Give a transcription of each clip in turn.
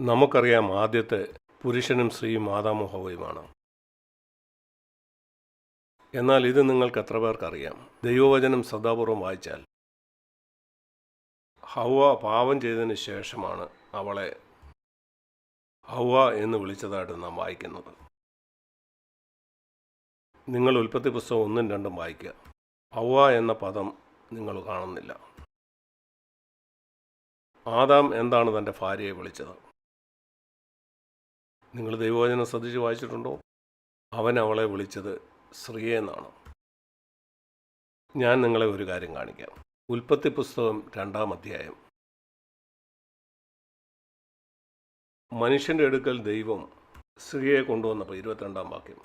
നമുക്കറിയാം ആദ്യത്തെ പുരുഷനും സ്ത്രീയും മാതാമോഹവുമാണ്. എന്നാൽ ഇത് നിങ്ങൾക്ക് എത്ര പേർക്കറിയാം? ദൈവവചനം ശ്രദ്ധാപൂർവം വായിച്ചാൽ. ഹവ പാപം ചെയ്തതിന് ശേഷമാണ് അവളെ ഹവ എന്ന് വിളിച്ചതായിട്ട് നാം വായിക്കുന്നത്. നിങ്ങൾ ഉൽപ്പത്തി പുസ്തകം ഒന്നും രണ്ടും വായിക്കുക. ഹവ എന്ന പദം നിങ്ങൾ കാണുന്നില്ല. ആദാം എന്താണ് തന്റെ ഭാര്യയെ വിളിച്ചത്? നിങ്ങൾ ദൈവവചനം ശ്രദ്ധിച്ച് വായിച്ചിട്ടുണ്ടോ? അവൻ അവളെ വിളിച്ചത് സ്ത്രീയെ എന്നാണ്. ഞാൻ നിങ്ങളെ ഒരു കാര്യം കാണിക്കാം. ഉൽപ്പത്തി പുസ്തകം രണ്ടാം അധ്യായം. മനുഷ്യന്റെ അടുക്കൽ ദൈവം സ്ത്രീയെ കൊണ്ടുവന്നപ്പോൾ ഇരുപത്തിരണ്ടാം വാക്യം.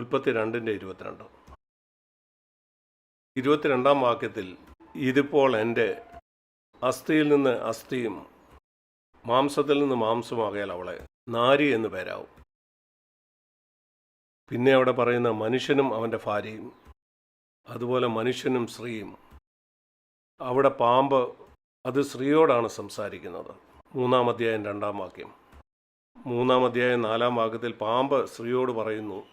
ഉൽപ്പത്തി രണ്ടിന്റെ ഇരുപത്തിരണ്ട്. ഇരുപത്തിരണ്ടാം വാക്യത്തിൽ ഇതിപ്പോൾ എന്റെ അസ്ഥിയിൽ നിന്ന് അസ്ഥിയും മാംസത്തിൽ നിന്ന് മാംസമാകയാൽ അവളെ നാരി എന്ന് പേരാവും. പിന്നെ അവിടെ പറയുന്ന മനുഷ്യനും അവന്റെ ഭാര്യയും അതുപോലെ മനുഷ്യനും സ്ത്രീയും. അവിടെ പാമ്പ് അത് സ്ത്രീയോടാണ് സംസാരിക്കുന്നത്. മൂന്നാം അധ്യായം രണ്ടാം വാക്യം. മൂന്നാം അധ്യായം നാലാം വാക്യത്തിൽ പാമ്പ് സ്ത്രീയോട് പറയുന്നു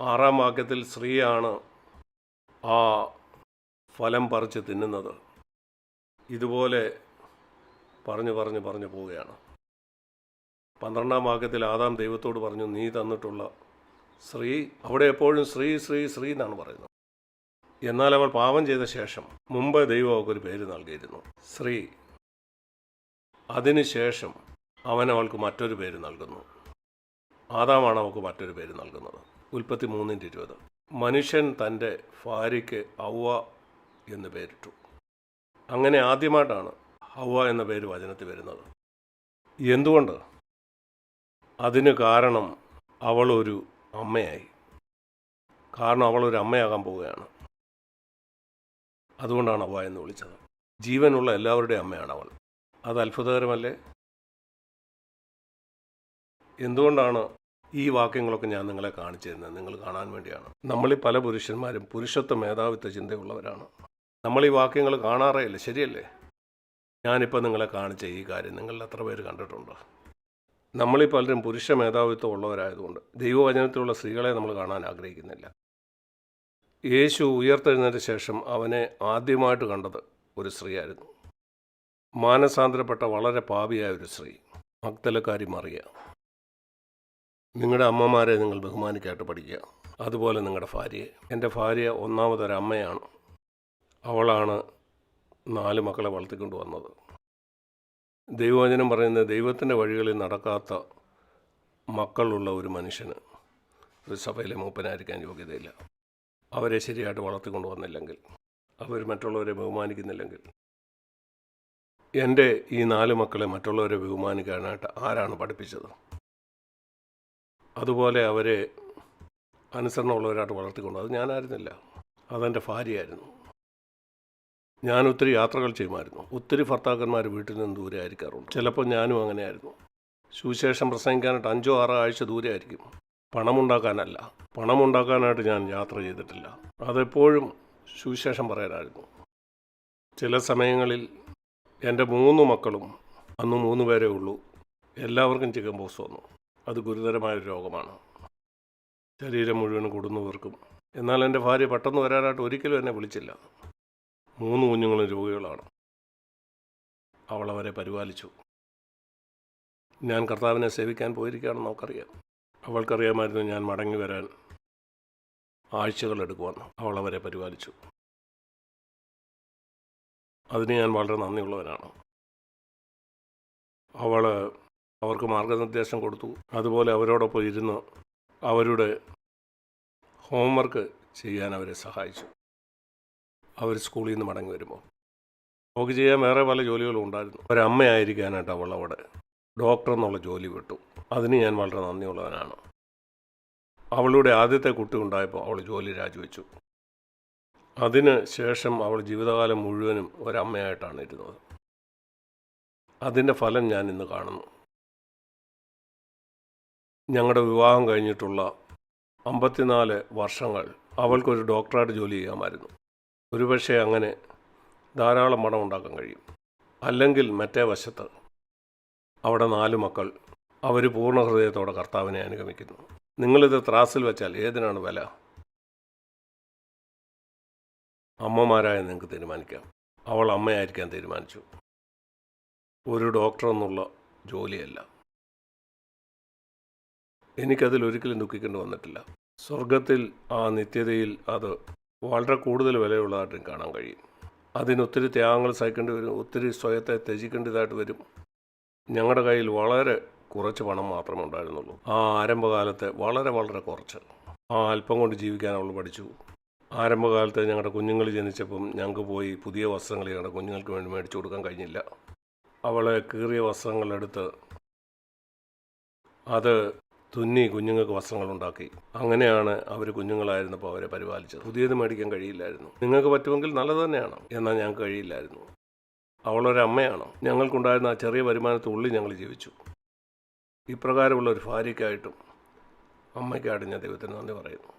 ആറാം വാക്യത്തിൽ സ്ത്രീയാണ് ആ ഫലം പറിച്ച് തിന്നുന്നത്. ഇതുപോലെ പറഞ്ഞു പറഞ്ഞു പറഞ്ഞു പോവുകയാണ്. പന്ത്രണ്ടാം വാക്യത്തിൽ ആദാം ദൈവത്തോട് പറഞ്ഞു നീ തന്നിട്ടുള്ള സ്ത്രീ അവിടെ എപ്പോഴും ശ്രീ ശ്രീ ശ്രീ എന്നാണ് പറയുന്നത്. എന്നാൽ അവൾ പാപം ചെയ്ത ശേഷം മുമ്പ് ദൈവം അവൾക്കൊരു പേര് നൽകിയിരുന്നു സ്ത്രീ അതിനുശേഷം അവൻ അവൾക്ക് മറ്റൊരു പേര് നൽകുന്നു. ആദാമാണ് അവൾക്ക് മറ്റൊരു പേര് നൽകുന്നത്. ഉൽപ്പത്തി മൂന്നിന്റെ ഇരുപത്. മനുഷ്യൻ തന്റെ ഭാര്യയ്ക്ക് ഔവ എന്ന് പേരിട്ടു. അങ്ങനെ ആദ്യമായിട്ടാണ് ഹൗവ എന്ന പേര് വചനത്തിൽ വരുന്നത്. എന്തുകൊണ്ട്? അതിന് കാരണം അവളൊരു അമ്മയായി. കാരണം അവളൊരു അമ്മയാകാൻ പോവുകയാണ്. അതുകൊണ്ടാണ് അവ എന്ന് വിളിച്ചത്. ജീവനുള്ള എല്ലാവരുടെയും അമ്മയാണ് അവൾ. അത് അത്ഭുതകരമല്ലേ? എന്തുകൊണ്ടാണ് ഈ വാക്യങ്ങളൊക്കെ ഞാൻ നിങ്ങളെ കാണിച്ചു തരുന്നത് നിങ്ങൾ കാണാൻ വേണ്ടിയാണ്. നമ്മളീ പല പുരുഷന്മാരും പുരുഷത്വ മേധാവിത്വ ചിന്തയുള്ളവരാണ്. നമ്മൾ ഈ വാക്യങ്ങൾ കാണാറേ ഇല്ല ശരിയല്ലേ? ഞാനിപ്പോൾ നിങ്ങളെ കാണിച്ച ഈ കാര്യം നിങ്ങളിൽ എത്ര പേര് കണ്ടിട്ടുണ്ട്? നമ്മളീ പലരും പുരുഷ മേധാവിത്വം ഉള്ളവരായതുകൊണ്ട് ദൈവവചനത്തിലുള്ള സ്ത്രീകളെ നമ്മൾ കാണാൻ ആഗ്രഹിക്കുന്നില്ല. യേശു ഉയർത്തെഴുന്നതിന് ശേഷം അവനെ ആദ്യമായിട്ട് കണ്ടത് ഒരു സ്ത്രീയായിരുന്നു. മാനസാന്തരപ്പെട്ട വളരെ പാപിയായ ഒരു സ്ത്രീ മക്തലക്കാരി മറിയ. നിങ്ങളുടെ അമ്മമാരെ നിങ്ങൾ ബഹുമാനിക്കായിട്ട് പഠിക്കുക. അതുപോലെ നിങ്ങളുടെ ഭാര്യയെ. എന്റെ ഭാര്യ ഒന്നാമതൊരമ്മയാണ്. അവളാണ് നാല് മക്കളെ വളർത്തിക്കൊണ്ട് വന്നത്. ദൈവവചനം പറയുന്നത് ദൈവത്തിന്റെ വഴികളിൽ നടക്കാത്ത മക്കളുള്ള ഒരു മനുഷ്യന് ഒരു സഭയിലെ മൂപ്പനായിരിക്കാൻ യോഗ്യതയില്ല. അവരെ ശരിയായിട്ട് വളർത്തിക്കൊണ്ടു വന്നില്ലെങ്കിൽ അവർ മറ്റുള്ളവരെ ബഹുമാനിക്കുന്നില്ലെങ്കിൽ എന്റെ ഈ നാല് മക്കളെ മറ്റുള്ളവരെ ബഹുമാനിക്കാനായിട്ട് ആരാണ് പഠിപ്പിച്ചത്? അതുപോലെ അവരെ അനുസരണമുള്ളവരായിട്ട് വളർത്തിക്കൊണ്ടു അത് ഞാനായിരുന്നില്ല. അതെന്റെ ഭാര്യയായിരുന്നു. ഞാൻ ഒത്തിരി യാത്രകൾ ചെയ്യുമായിരുന്നു. ഒത്തിരി ഭർത്താക്കന്മാർ വീട്ടിൽ നിന്ന് ദൂരെ ആയിരിക്കാറുണ്ട്. ചിലപ്പോൾ ഞാനും അങ്ങനെയായിരുന്നു. സുവിശേഷം പ്രസംഗിക്കാനായിട്ട് അഞ്ചോ ആറോ ആഴ്ച ദൂരെ ആയിരിക്കും. പണമുണ്ടാക്കാനല്ല. പണമുണ്ടാക്കാനായിട്ട് ഞാൻ യാത്ര ചെയ്തിട്ടില്ല. അതെപ്പോഴും സുവിശേഷം പറയാനായിരുന്നു. ചില സമയങ്ങളിൽ എന്റെ മൂന്ന് മക്കളും അന്ന് മൂന്ന് പേരേ ഉള്ളൂ. എല്ലാവർക്കും ചിക്കൻ പോക്സ് വന്നു. അത് ഗുരുതരമായൊരു രോഗമാണ്. ശരീരം മുഴുവൻ കൊടുന്നു തീർക്കും എന്നാൽ എന്റെ ഭാര്യ പെട്ടെന്ന് വരാനായിട്ട് ഒരിക്കലും എന്നെ വിളിച്ചില്ല. മൂന്ന് കുഞ്ഞുങ്ങളും രോഗികളാണ്. അവൾ അവരെ പരിപാലിച്ചു. ഞാൻ കർത്താവിനെ സേവിക്കാൻ പോയിരിക്കുകയാണെന്ന് അവൾക്കറിയാം അവൾക്കറിയാമായിരുന്നു ഞാൻ മടങ്ങി വരാൻ ആഴ്ചകൾ എടുക്കുവാൻ അവൾ അവരെ പരിപാലിച്ചു. അതിന് ഞാൻ വളരെ നന്ദിയുള്ളവനാണ്. അവൾ അവർക്ക് മാർഗനിർദ്ദേശം കൊടുത്തു. അതുപോലെ അവരോടൊപ്പം ഇരുന്ന് അവരുടെ ഹോംവർക്ക് ചെയ്യാൻ അവരെ സഹായിച്ചു. അവർ സ്കൂളിൽ നിന്ന് മടങ്ങി വരുമ്പോൾ അവൾക്ക് ചെയ്യാൻ വേറെ പല ജോലികളും ഉണ്ടായിരുന്നു. ഒരമ്മയായിരിക്കാനായിട്ട് അവൾ അവിടെ ഡോക്ടർ എന്നുള്ള ജോലി വിട്ടു. അതിന് ഞാൻ വളരെ നന്ദിയുള്ളവനാണ്. അവളുടെ ആദ്യത്തെ കുട്ടി ഉണ്ടായപ്പോൾ അവൾ ജോലി രാജിവെച്ചു. അതിന് ശേഷം അവൾ ജീവിതകാലം മുഴുവനും ഒരമ്മയായിട്ടാണ് ഇരുന്നത്. അതിന്റെ ഫലം ഞാൻ ഇന്ന് കാണുന്നു. ഞങ്ങളുടെ വിവാഹം കഴിഞ്ഞിട്ടുള്ള അമ്പത്തിനാല് വർഷങ്ങൾ അവൾക്കൊരു ഡോക്ടറായിട്ട് ജോലി ചെയ്യാമായിരുന്നു. ഒരുപക്ഷെ അങ്ങനെ ധാരാളം പണം ഉണ്ടാക്കാൻ കഴിയും. അല്ലെങ്കിൽ മറ്റേ വശത്ത് അവിടെ നാല് മക്കൾ അവർ പൂർണ ഹൃദയത്തോടെ കർത്താവിനെ അനുഗമിക്കുന്നു. നിങ്ങളിത് ത്രാസിൽ വെച്ചാൽ ഏതിനാണ് വില? അമ്മമാരായ നിങ്ങൾക്ക് തീരുമാനിക്കാം. അവൾ അമ്മയായിരിക്കാൻ തീരുമാനിച്ചു. ഒരു ഡോക്ടർ എന്നുള്ള ജോലിയല്ല. എനിക്കതിൽ ഒരിക്കലും ദുഃഖിക്കേണ്ടി വന്നിട്ടില്ല. സ്വർഗത്തിൽ ആ നിത്യതയിൽ അത് വളരെ കൂടുതൽ വിലയുള്ളതായിട്ടും കാണാൻ കഴിയും. അതിന് ഒത്തിരി ത്യാഗങ്ങൾ സഹിക്കേണ്ടി വരും ഒത്തിരി സ്വയത്തെ ത്യജിക്കേണ്ടതായിട്ട് വരും. ഞങ്ങളുടെ കയ്യിൽ വളരെ കുറച്ച് പണം മാത്രമേ ഉണ്ടായിരുന്നുള്ളൂ. ആ ആരംഭകാലത്ത് വളരെ വളരെ കുറച്ച്. ആ അല്പം കൊണ്ട് ജീവിക്കാൻ അവൾ പഠിച്ചു. ആരംഭകാലത്ത് ഞങ്ങളുടെ കുഞ്ഞുങ്ങൾ ജനിച്ചപ്പം ഞങ്ങൾക്ക് പോയി പുതിയ വസ്ത്രങ്ങൾ ഞങ്ങളുടെ കുഞ്ഞുങ്ങൾക്ക് വേണ്ടി മേടിച്ചു കൊടുക്കാൻ കഴിഞ്ഞില്ല. അവളെ കീറിയ വസ്ത്രങ്ങളെടുത്ത് അത് തുന്നി കുഞ്ഞുങ്ങൾക്ക് വസ്ത്രങ്ങൾ ഉണ്ടാക്കി അങ്ങനെയാണ് അവർ കുഞ്ഞുങ്ങളായിരുന്നപ്പോൾ അവരെ പരിപാലിച്ചത്. പുതിയത് മേടിക്കാൻ കഴിയില്ലായിരുന്നു. നിങ്ങൾക്ക് പറ്റുമെങ്കിൽ നല്ലത് തന്നെയാണ്. എന്നാൽ ഞങ്ങൾക്ക് കഴിയില്ലായിരുന്നു. അവളൊരു അമ്മയാണ്. ഞങ്ങൾക്കുണ്ടായിരുന്ന ആ ചെറിയ വരുമാനത്തുള്ളിൽ ഞങ്ങൾ ജീവിച്ചു. ഇപ്രകാരമുള്ള ഒരു ഭാര്യയ്ക്കായിട്ടും അമ്മയ്ക്കായിട്ടും ഞാൻ ദൈവത്തിന് നന്ദി പറയുന്നു.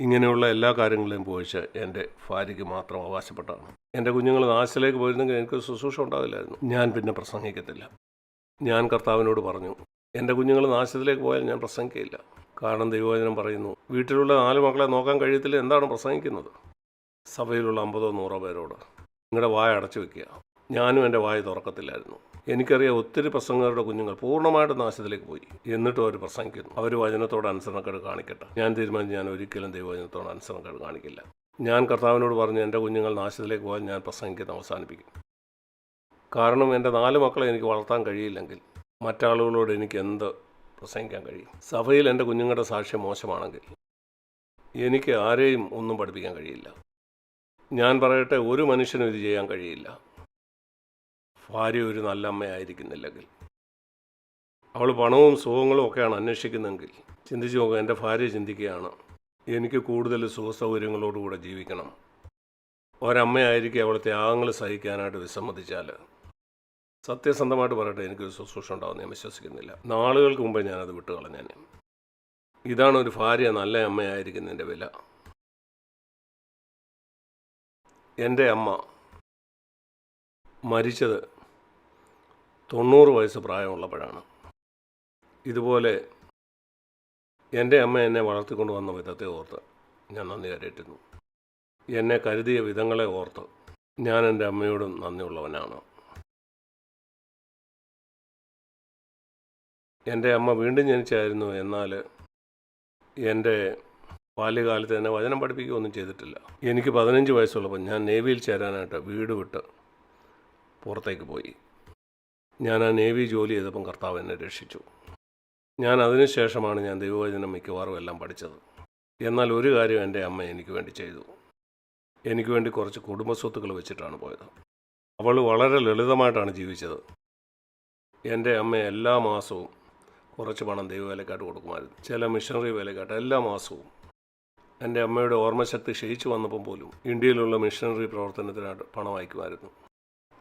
ഇങ്ങനെയുള്ള എല്ലാ കാര്യങ്ങളെയും പോയിച്ച് എന്റെ ഭാര്യയ്ക്ക് മാത്രം അവകാശപ്പെട്ടാണ്. എന്റെ കുഞ്ഞുങ്ങൾ നാശത്തിലേക്ക് പോയിരുന്നെങ്കിൽ എനിക്ക് ശുശ്രൂഷ ഉണ്ടാവില്ലായിരുന്നു. ഞാൻ പിന്നെ പ്രസംഗിക്കത്തില്ല. ഞാൻ കർത്താവിനോട് പറഞ്ഞു എന്റെ കുഞ്ഞുങ്ങൾ നാശത്തിലേക്ക് പോയാൽ ഞാൻ പ്രസംഗിക്കില്ല കാരണം ദൈവവചനം പറയുന്നു വീട്ടിലുള്ള നാല് മക്കളെ നോക്കാൻ കഴിയത്തില്ല എന്താണ് പ്രസംഗിക്കുന്നത്. സഭയിലുള്ള അമ്പതോ നൂറോ പേരോട് നിങ്ങളുടെ വായ അടച്ചു വെക്കുക. ഞാനും എന്റെ വായ തുറക്കത്തില്ലായിരുന്നു. എനിക്കറിയാം ഒത്തിരി പ്രസംഗങ്ങളുടെ കുഞ്ഞുങ്ങൾ പൂർണമായിട്ട് നാശത്തിലേക്ക് പോയി. എന്നിട്ടും അവർ പ്രസംഗിക്കുന്നു. അവർ വചനത്തോട് അനുസരണക്കേട് കാണിക്കട്ടെ. ഞാൻ തീരുമാനിച്ചു ഞാൻ ഒരിക്കലും ദൈവവചനത്തോട് അനുസരണക്കേട് കാണിക്കില്ല. ഞാൻ കർത്താവിനോട് പറഞ്ഞു എന്റെ കുഞ്ഞുങ്ങൾ നാശത്തിലേക്ക് പോകാൻ ഞാൻ പ്രസംഗിക്കുന്നത് അവസാനിപ്പിക്കും. കാരണം എന്റെ നാല് മക്കളെ എനിക്ക് വളർത്താൻ കഴിയില്ലെങ്കിൽ മറ്റാളുകളോട് എനിക്ക് എന്ത് പ്രസംഗിക്കാൻ കഴിയും? സഭയിൽ എന്റെ കുഞ്ഞുങ്ങളുടെ സാക്ഷ്യം മോശമാണെങ്കിൽ എനിക്ക് ആരെയും ഒന്നും പഠിപ്പിക്കാൻ കഴിയില്ല. ഞാൻ പറയട്ടെ ഒരു മനുഷ്യനും ഇത് ചെയ്യാൻ കഴിയില്ല. ഭാര്യ ഒരു നല്ല അമ്മയായിരിക്കുന്നില്ലെങ്കിൽ അവൾ പണവും സുഖങ്ങളും ഒക്കെയാണ് അന്വേഷിക്കുന്നതെങ്കിൽ ചിന്തിച്ചു നോക്കുക എന്റെ ഭാര്യ ചിന്തിക്കുകയാണ് എനിക്ക് കൂടുതൽ സുഖസൗകര്യങ്ങളോടുകൂടെ ജീവിക്കണം. ഒരമ്മയായിരിക്കും അവൾ ത്യാഗങ്ങൾ സഹിക്കാനായിട്ട് വിസമ്മതിച്ചാൽ സത്യസന്ധമായിട്ട് പറയട്ടെ എനിക്കൊരു ശുശ്രൂഷ ഉണ്ടാവുമെന്ന് ഞാൻ വിശ്വസിക്കുന്നില്ല. നാളുകൾക്ക് മുമ്പേ ഞാനത് വിട്ടു കളഞ്ഞാൻ ഇതാണ് ഒരു ഭാര്യ നല്ല അമ്മയായിരിക്കുന്നതിന്റെ വില. എന്റെ അമ്മ മരിച്ചത് തൊണ്ണൂറ് വയസ്സ് പ്രായമുള്ളപ്പോഴാണ്. ഇതുപോലെ എന്റെ അമ്മ എന്നെ വളർത്തിക്കൊണ്ട് വന്ന വിധത്തെ ഓർത്ത് ഞാൻ നന്ദി കരയറ്റുന്നു. എന്നെ കരുതിയ വിധങ്ങളെ ഓർത്ത് ഞാൻ എന്റെ അമ്മയോടും നന്ദിയുള്ളവനാണ്. എന്റെ അമ്മ വീണ്ടും ജനിച്ചായിരുന്നു. എന്നാൽ എന്റെ ബാല്യകാലത്ത് എന്നെ വചനം പഠിപ്പിക്കുകയൊന്നും ചെയ്തിട്ടില്ല. എനിക്ക് പതിനഞ്ച് വയസ്സുള്ളപ്പോൾ ഞാൻ നേവിയിൽ ചേരാനായിട്ട് വീട് വിട്ട് പുറത്തേക്ക് പോയി. ഞാൻ ആ നേവി ജോലി ചെയ്തപ്പം കർത്താവ് എന്നെ രക്ഷിച്ചു. ഞാൻ അതിനുശേഷമാണ് ഞാൻ ദൈവവചനം മിക്കവാറും എല്ലാം പഠിച്ചത്. എന്നാൽ ഒരു കാര്യം എന്റെ അമ്മ എനിക്ക് വേണ്ടി ചെയ്തു. എനിക്ക് വേണ്ടി കുറച്ച് കുടുംബസ്വത്തുക്കൾ വെച്ചിട്ടാണ് പോയത്. അവൾ വളരെ ലളിതമായിട്ടാണ് ജീവിച്ചത്. എന്റെ അമ്മ എല്ലാ മാസവും കുറച്ച് പണം ദൈവവേലക്കാട്ട് കൊടുക്കുമായിരുന്നു. ചില മിഷണറി വേലക്കാട്ട് എല്ലാ മാസവും. എന്റെ അമ്മയുടെ ഓർമ്മശക്തി ക്ഷയിച്ചു വന്നപ്പം പോലും ഇന്ത്യയിലുള്ള മിഷണറി പ്രവർത്തനത്തിനായിട്ട് പണം അയക്കുമായിരുന്നു.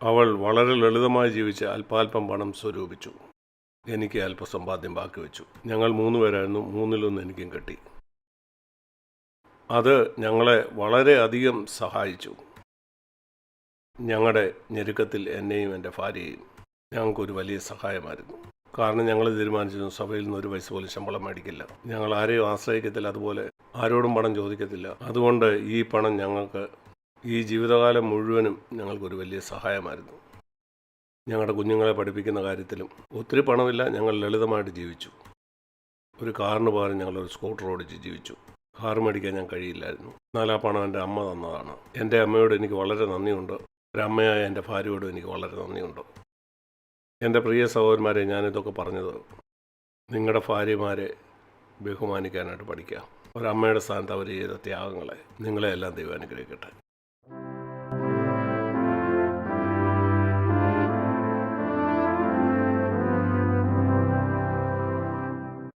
അവൾ വളരെ ലളിതമായി ജീവിച്ച് അല്പാൽപ്പം പണം സ്വരൂപിച്ചു. എനിക്ക് അല്പസമ്പാദ്യം ബാക്കി വെച്ചു. ഞങ്ങൾ മൂന്ന് പേരായിരുന്നു. മൂന്നിലൊന്ന് എനിക്കും കിട്ടി. അത് ഞങ്ങളെ വളരെയധികം സഹായിച്ചു. ഞങ്ങളുടെ ഞെരുക്കത്തിൽ എന്നെയും എന്റെ ഭാര്യയെയും ഞങ്ങൾക്കൊരു വലിയ സഹായമായിരുന്നു. കാരണം ഞങ്ങൾ തീരുമാനിച്ചു സഭയിൽ നിന്ന് ഒരു പൈസ പോലും ശമ്പളം മേടിക്കില്ല. ഞങ്ങൾ ആരെയും ആശ്രയിക്കത്തില്ല അതുപോലെ ആരോടും പണം ചോദിക്കത്തില്ല. അതുകൊണ്ട് ഈ പണം ഞങ്ങൾക്ക് ഈ ജീവിതകാലം മുഴുവനും ഞങ്ങൾക്കൊരു വലിയ സഹായമായിരുന്നു. ഞങ്ങളുടെ കുഞ്ഞുങ്ങളെ പഠിപ്പിക്കുന്ന കാര്യത്തിലും ഒത്തിരി പണമില്ല ഞങ്ങൾ ലളിതമായിട്ട് ജീവിച്ചു. ഒരു കാറിന് പകരം ഞങ്ങളൊരു സ്കൂട്ടർ ഓടിച്ച് ജീവിച്ചു. കാർ മേടിക്കാൻ ഞാൻ കഴിയില്ലായിരുന്നു. എന്നാൽ ആ പണം എന്റെ അമ്മ തന്നതാണ്. എന്റെ അമ്മയോട് എനിക്ക് വളരെ നന്ദിയുണ്ട്. ഒരമ്മയായ എന്റെ ഭാര്യയോടും എനിക്ക് വളരെ നന്ദിയുണ്ട്. എന്റെ പ്രിയ സഹോദരന്മാരെ ഞാനിതൊക്കെ പറഞ്ഞത് നിങ്ങളുടെ ഭാര്യമാരെ ബഹുമാനിക്കാനായിട്ട് പഠിക്കുക. ഒരമ്മയുടെ സ്ഥാനത്ത് അവർ ചെയ്ത ത്യാഗങ്ങളെ നിങ്ങളെ എല്ലാം ദൈവം അനുഗ്രഹിക്കട്ടെ.